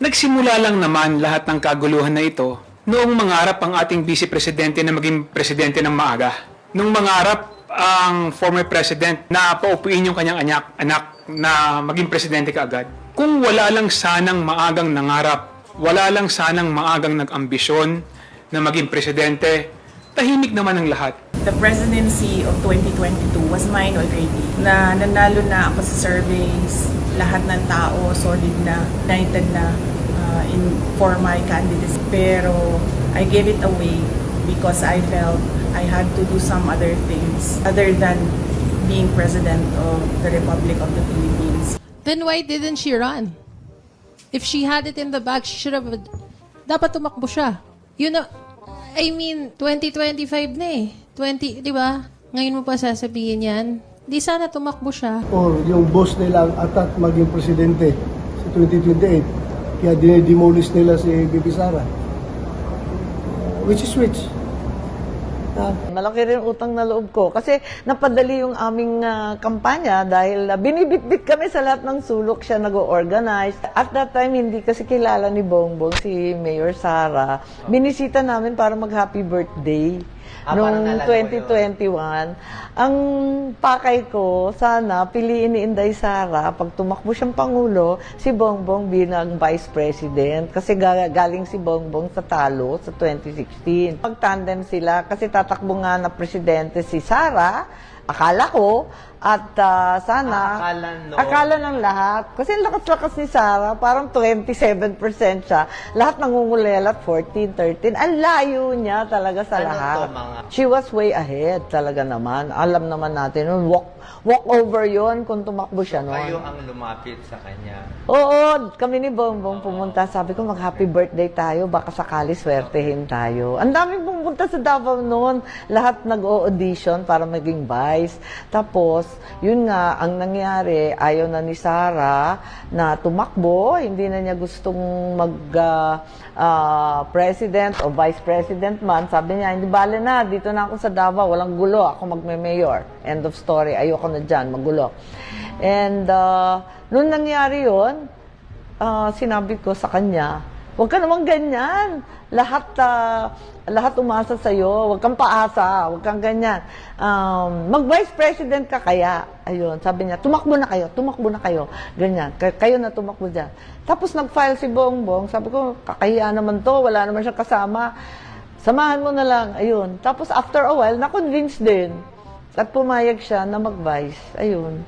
Nagsimula lang naman lahat ng kaguluhan na ito noong mangarap ang ating vice presidente na maging presidente ng maaga. Nung mangarap ang former president na paupuin yung kanyang anak, anak na maging presidente kaagad. Kung wala lang sanang maagang nangarap, wala lang sanang maagang nag-ambisyon na maging presidente, tahimik naman ang lahat. The presidency of 2022 was mine already. Na nanalo na ako sa surveys, lahat ng tao solid na, united na uh, in for my candidacy. Pero I gave it away because I felt I had to do some other things other than being president of the Republic of the Philippines. Then why didn't she run? If she had it in the bag, she should have... Dapat tumakbo siya. You know, I mean, 2025 na eh. 20, di ba? Ngayon mo pa sasabihin yan. Di sana tumakbo siya. or yung boss nila ang atat maging presidente sa 2028. Kaya dinidemolish nila si Bibi Sara. Which is which? Ah, Malaki rin utang na loob ko kasi napadali yung aming ah, kampanya dahil ah, binibitbit kami sa lahat ng sulok siya nag-organize. At that time, hindi kasi kilala ni Bongbong si Mayor Sara. Binisita namin para mag-happy birthday. Ah, parang Noong naalala ko 2021, ang pakay ko, sana piliin ni Inday Sara, pag tumakbo siyang Pangulo, si Bongbong bilang Vice President. Kasi ga- galing si Bongbong sa talo sa 2016. Mag-tandem sila kasi tatakbo nga na Presidente si Sara, akala ko, at ah, sana, Ah, akala no. akala ng lahat. Kasi ang lakas-lakas ni Sara, parang 27% siya. Lahat nangungulelat, 14, 13. Ang layo niya talaga sa Ano lahat. to, mga- She was way ahead talaga naman. Alam naman natin, nun, walk, walk over yon kung tumakbo siya Kayo noon. ang lumapit sa kanya. Oo, kami ni Bongbong pumunta. Sabi ko, mag-happy birthday tayo. Baka sakali swertehin tayo. Ang daming pumunta sa Davao noon. Lahat nag-o-audition para maging vice. Tapos, yun nga, ang nangyari, ayaw na ni Sara na tumakbo. Hindi na niya gustong mag ah, ah, president o vice president man. Sabi niya, hindi bale na, dito na ako sa Davao. Walang gulo. Ako magme-mayor. End of story. Ayoko na dyan, magulo. And uh, nung nangyari yon, ah, sinabi ko sa kanya, huwag ka naman ganyan. Lahat, ah, lahat umasa sa'yo. Huwag kang paasa. Huwag kang ganyan. Um, Mag-vice president ka kaya. Ayun, sabi niya, tumakbo na kayo. Tumakbo na kayo. Ganyan. Kay- Kayo na tumakbo dyan. Tapos nag-file si Bongbong. Sabi ko, kakahiya naman to. Wala naman siyang kasama. Samahan mo na lang. Ayun. Tapos after a while, na-convince din. At pumayag siya na mag-vice. Ayun.